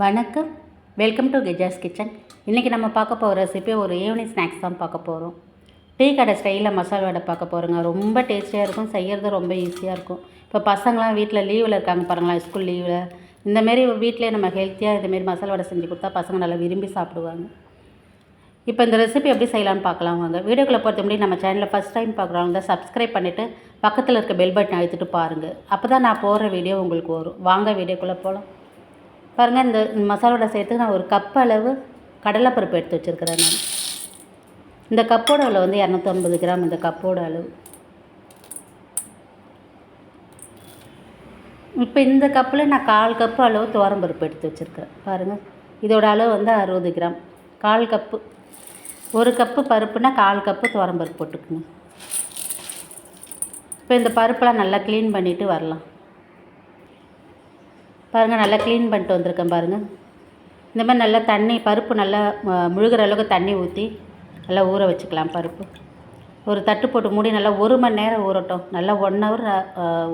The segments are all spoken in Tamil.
வணக்கம். வெல்கம் டு கெஜாஸ் கிச்சன் இன்றைக்கி நம்ம பார்க்க போகிற ரெசிபி ஒரு ஈவினிங் ஸ்நாக்ஸ் தான் பார்க்க போகிறோம் டீ கடை ஸ்டைலில் மசால் வடை பார்க்க போகிறோங்க ரொம்ப டேஸ்டியாக இருக்கும். செய்கிறது ரொம்ப ஈஸியாக இருக்கும். இப்போ பசங்களாம் வீட்டில் லீவில் இருக்காங்க பாருங்களேன் ஸ்கூல் லீவில் இந்தமாரி வீட்டிலே நம்ம ஹெல்த்தியாக இதுமாரி மசால் வடை செஞ்சு கொடுத்தா பசங்க நல்லா விரும்பி சாப்பிடுவாங்க. இப்போ இந்த ரெசிபி எப்படி செய்யலாம்னு பார்க்கலாம் வாங்க. வீடியோக்குள்ளே பொறுத்த முடியும் நம்ம சேனலில் ஃபஸ்ட் டைம் பார்க்குறவங்க தான் சப்ஸ்கிரைப் பண்ணிவிட்டு பக்கத்தில் இருக்க பெல் பட்டன் அழுத்திட்டு பாருங்கள் அப்போ தான் நான் போடுற வீடியோ உங்களுக்கு வரும். வாங்க வீடியோக்குள்ளே போகலாம் பாருங்கள் இந்த மசாலோட சேர்த்து நான் ஒரு கப் அளவு கடலைப்பருப்பு எடுத்து வச்சுருக்கிறேன் நான். இந்த கப்போட அளவு வந்து இரநூத்தம்பது கிராம் இந்த கப்போட அளவு. இப்போ இந்த கப்பில் நான் கால் கப்பு அளவு துவரம்பருப்பு எடுத்து வச்சுருக்கிறேன். பாருங்கள் இதோட அளவு வந்து அறுபது கிராம். கால் கப்பு ஒரு கப்பு பருப்புனா கால் கப்பு துவரம்பருப்பு போட்டுக்கணும் இப்போ இந்த பருப்பெலாம் நல்லா க்ளீன் பண்ணிவிட்டு வரலாம். பாருங்கள் நல்லா க்ளீன் பண்ணிட்டு வந்திருக்கேன் பாருங்கள் இந்த மாதிரி நல்லா தண்ணி பருப்பு நல்லா முழுகிற அளவுக்கு தண்ணி ஊற்றி நல்லா ஊற வச்சுக்கலாம் பருப்பு. ஒரு தட்டு போட்டு மூடி நல்லா ஒரு மணி நேரம் ஊறட்டும். நல்லா ஒன் ஹவர்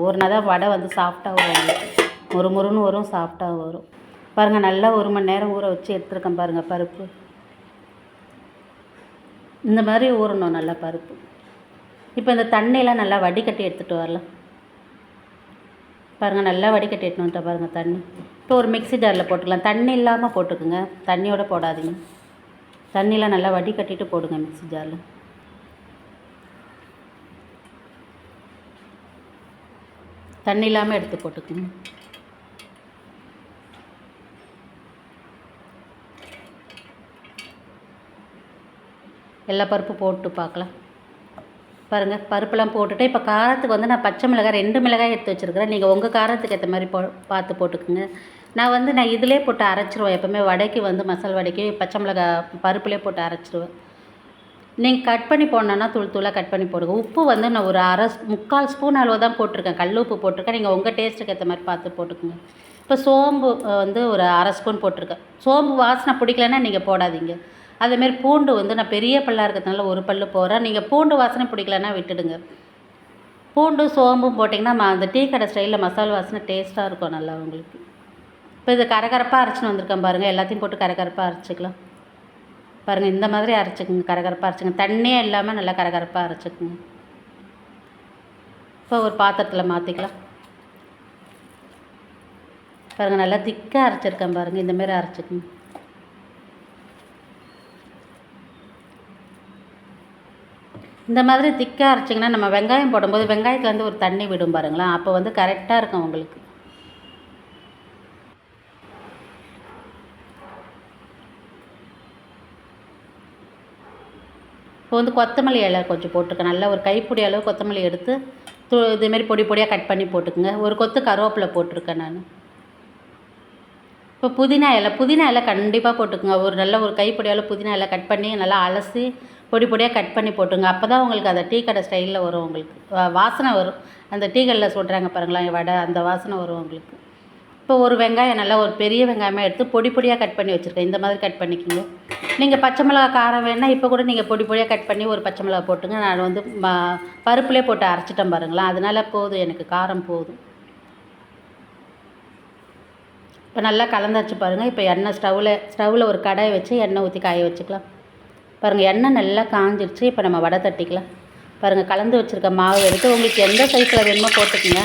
ஊறினா தான் வடை வந்து சாஃப்டாக வரும். ஒரு முருன்னு வரும் சாஃப்டாக வரும். பாருங்கள் நல்லா ஒரு மணி நேரம் ஊற வச்சு எடுத்துருக்கேன் பாருங்கள் பருப்பு. இந்த மாதிரி ஊறணும் நல்லா பருப்பு. இப்போ இந்த தண்ணியெலாம் நல்லா வடிகட்டி எடுத்துகிட்டு வரலாம். பாருங்கள் நல்லா வடிகட்டிட்டு எடுத்துன்னு பாருங்கள் தண்ணி. இப்போ ஒரு மிக்ஸி ஜாரில் போட்டுக்கலாம். தண்ணி இல்லாமல் போட்டுக்குங்க. தண்ணியோட போடாதீங்க. தண்ணியெலாம் நல்லா வடிகட்டிட்டு போடுங்க மிக்ஸி ஜாரில். தண்ணி இல்லாமல் எடுத்து போட்டுக்குங்க. எல்லா பருப்பும் போட்டு பார்க்கலாம். பாருங்கள் பருப்பெல்லாம் போட்டுட்டு இப்போ காரத்துக்கு வந்து நான் பச்சை மிளகாய் ரெண்டு மிளகாய் எடுத்து வச்சுருக்கிறேன். நீங்கள் உங்கள் காரத்துக்கு ஏற்ற மாதிரி போ பார்த்து போட்டுக்குங்க. நான் வந்து நான் இதிலே போட்டு அரைச்சிருவேன். எப்போவுமே வடைக்கு வந்து மசால் வடைக்கு பச்சை மிளகாய் பருப்புலேயே போட்டு அரைச்சிருவேன். நீங்கள் கட் பண்ணி போடணுன்னா தூள் தூளாக கட் பண்ணி போடுங்க. உப்பு வந்து நான் ஒரு அரை முக்கால் ஸ்பூன் அளவு தான் போட்டிருக்கேன். கல் உப்பு போட்டிருக்கேன். நீங்கள் உங்கள் டேஸ்ட்டுக்கு ஏற்ற மாதிரி பார்த்து போட்டுக்குங்க. இப்போ சோம்பு வந்து ஒரு அரை ஸ்பூன் போட்டிருக்கேன். சோம்பு வாசனை பிடிக்கலன்னா நீங்கள் போடாதீங்க. அதேமாரி பூண்டு வந்து நான் பெரிய பல்லாக இருக்கிறதுனால ஒரு பல்லு போகிறேன் நீங்கள் பூண்டு வாசனை பிடிக்கலன்னா விட்டுடுங்க. பூண்டு சோம்பும் போட்டிங்கன்னா அந்த டீ கடை ஸ்டைலில் மசாலா வாசனை டேஸ்ட்டாக இருக்கும் நல்லா உங்களுக்கு. இப்போ இது கரகரப்பாக அரைச்சின்னு வந்திருக்கேன் பாருங்கள் எல்லாத்தையும் போட்டு கரகரப்பாக அரைச்சிக்கலாம். பாருங்கள் இந்த மாதிரி அரைச்சிக்கோங்க கரகரப்பாக அரைச்சிக்கங்க. தண்ணியே இல்லாமல் நல்லா கரகரப்பாக அரைச்சிக்கோங்க. இப்போ ஒரு பாத்திரத்தில் மாற்றிக்கலாம் பாருங்கள் நல்லா திக்காக அரைச்சிருக்கேன் பாருங்கள் இந்தமாரி அரைச்சிக்கோங்க. இந்த மாதிரி திக்காக அரைச்சிங்கன்னா நம்ம வெங்காயம் போடும்போது வெங்காயத்தில் வந்து ஒரு தண்ணி விடும் பாருங்களேன். அப்போ வந்து கரெக்டாக இருக்கும் உங்களுக்கு. இப்போ வந்து கொத்தமல்லி இலை கொஞ்சம் போட்டிருக்கேன் நல்லா ஒரு கைப்பிடி அளவு கொத்தமல்லி எடுத்து து இதேமாரி பொடி பொடியாக கட் பண்ணி போட்டுக்குங்க. ஒரு கொத்து கருவேப்பிலை போட்டிருக்கேன் நான். இப்போ புதினா இலை புதினா இலை கண்டிப்பாக போட்டுக்குங்க. ஒரு நல்ல ஒரு கைப்பிடி அளவு புதினா இலை கட் பண்ணி நல்லா அலசி பொடி பொடியாக கட் பண்ணி போட்டுங்க அப்போ தான் உங்களுக்கு அந்த டீ கடை ஸ்டைலில் வரும் உங்களுக்கு. வாசனை வரும். அந்த டீ கடையில் சொல்கிறாங்க பாருங்களேன் வடை அந்த வாசனை வரும் உங்களுக்கு. இப்போ ஒரு வெங்காயம் நல்லா ஒரு பெரிய வெங்காயமாக எடுத்து பொடி பொடியாக கட் பண்ணி வச்சுருக்கேன். இந்த மாதிரி கட் பண்ணிக்கிங்க. நீங்கள் பச்சை மிளகா காரம் வேணால் இப்போ கூட நீங்கள் பொடி பொடியாக கட் பண்ணி ஒரு பச்சை மிளகா போட்டுங்க. நான் வந்து ம பருப்புலேயே போட்டு அரைச்சிட்டேன் பாருங்களேன். அதனால் போதும் எனக்கு காரம் போதும். இப்போ நல்லா கலந்தாச்சு பாருங்கள் இப்போ எண்ணெய் ஸ்டவ்வில் ஸ்டவ்வில் ஒரு கடையை வச்சு எண்ணெய் ஊற்றி காய வச்சுக்கலாம். பாருங்கள் எண்ணெய் நல்லா காஞ்சிருச்சு. இப்போ நம்ம வடை தட்டிக்கலாம். பாருங்கள் கலந்து வச்சுருக்க மாவு எடுத்து உங்களுக்கு எந்த சைஸில் வேணுமோ போட்டுக்கோங்க.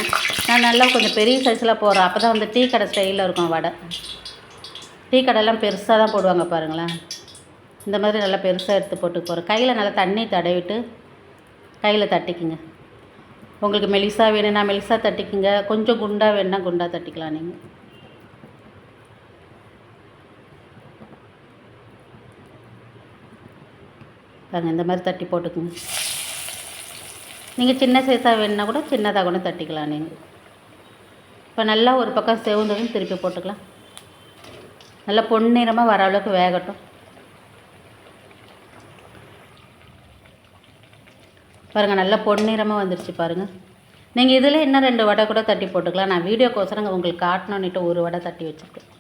நான் நல்லா கொஞ்சம் பெரிய சைஸில் போடுறேன். அப்போ தான் வந்து டீ கடை ஸ்டைலில் இருக்கும் வடை. டீ கடைலாம் பெருசாக தான் போடுவாங்க பாருங்களேன். இந்த மாதிரி நல்லா பெருசாக எடுத்து போட்டு போகிறேன் கையில் நல்லா தண்ணி தடவிட்டு கையில் தட்டிக்குங்க. உங்களுக்கு மெலிசாக வேணும்னா மெலிசாக தட்டிக்குங்க. கொஞ்சம் குண்டாக வேணும்னா குண்டாக தட்டிக்கலாம் நீங்கள் பாருங்கள் இந்த மாதிரி தட்டி போட்டுக்குங்க. நீங்கள் சின்ன சைஸாக வேணுன்னா கூட சின்னதாக கூட தட்டிக்கலாம் நீங்கள் இப்போ நல்லா ஒரு பக்கம் செவந்ததும் திருப்பி போட்டுக்கலாம். நல்லா பொன்னிறமாக வர அளவுக்கு வேகட்டும். பாருங்கள் நல்லா பொன்னிறமாக வந்துருச்சு பாருங்கள் நீங்கள் இதில் இன்னும் ரெண்டு வடை கூட தட்டி போட்டுக்கலாம். நான் வீடியோக்கோசரம் உங்களுக்கு காட்டணுன்னுட்டு ஒரு வடை தட்டி வச்சுருக்கேன்.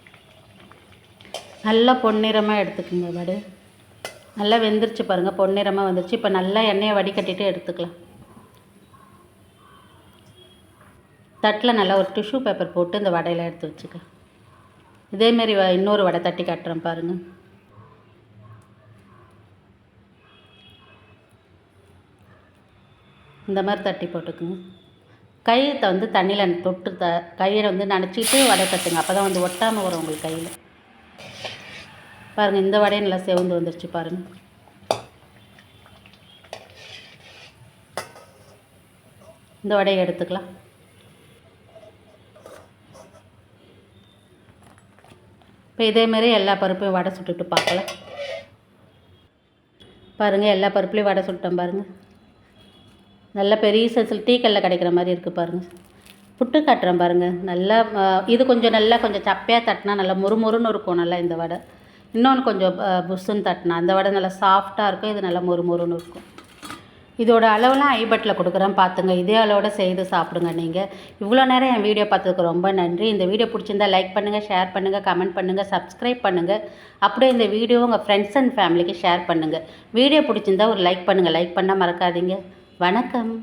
நல்லா பொன்னிறமாக எடுத்துக்கோங்க வடை. நல்லா வெந்துருச்சு பாருங்கள் பொன்னிறமாக வந்துருச்சு. இப்போ நல்லா எண்ணெயை வடிகட்டிட்டு எடுத்துக்கலாம். தட்டில் நல்லா ஒரு டிஷ்யூ பேப்பர் போட்டு இந்த வடையில எடுத்து வச்சுக்க இதேமாரி வ- இன்னொரு வடை தட்டி காட்டுறேன் பாருங்கள் இந்த மாதிரி தட்டி போட்டுக்குங்க. கையத்தை வந்து தண்ணியில் தொட்டு த கையை வந்து நினச்சிக்கிட்டு வடை தட்டுங்க. அப்போ தான் வந்து ஒட்டாமல் வரும் உங்களுக்கு கையில். பாருங்கள் இந்த வடையும் நல்லா செவந்து வந்துருச்சு பாருங்கள் இந்த வடையை எடுத்துக்கலாம். இப்போ இதேமாரி எல்லா பருப்பையும் வடை சுட்டுட்டு பார்க்கலாம். பாருங்கள் எல்லா பருப்புலையும் வடை சுட்டோம் பாருங்கள் நல்ல பெரிய சைஸில் டீக்கல்ல கிடைக்கிற மாதிரி இருக்குது பாருங்கள் புட்டு காட்டுறேன் பாருங்கள் நல்லா இது கொஞ்சம் நல்லா கொஞ்சம் சப்பையாக தட்டினா நல்லா முறுமுறுன்னு இருக்கும் நல்லா இந்த வடை. இன்னொன்று கொஞ்சம் புஷ்ஷுன்னு தட்டினா அந்த வடை நல்லா சாஃப்டாக இருக்கும். இது நல்லா முறுமுறுன்னு இருக்கும். இதோட அளவுலாம் ஐபட்டில் கொடுக்குறேன். பார்த்துங்க இதே அளவோட செய்து சாப்பிடுங்க நீங்கள் இவ்வளோ நேரம் என் வீடியோ பார்த்ததுக்கு ரொம்ப நன்றி. இந்த வீடியோ பிடிச்சிருந்தா லைக் பண்ணுங்கள் ஷேர் பண்ணுங்கள் கமெண்ட் பண்ணுங்கள் சப்ஸ்கிரைப் பண்ணுங்கள் அப்படியே இந்த வீடியோ உங்கள் ஃப்ரெண்ட்ஸ் அண்ட் ஃபேமிலிக்கு ஷேர் பண்ணுங்கள் வீடியோ பிடிச்சிருந்தா ஒரு லைக் பண்ணுங்கள் லைக் பண்ணால் மறக்காதீங்க. வணக்கம்.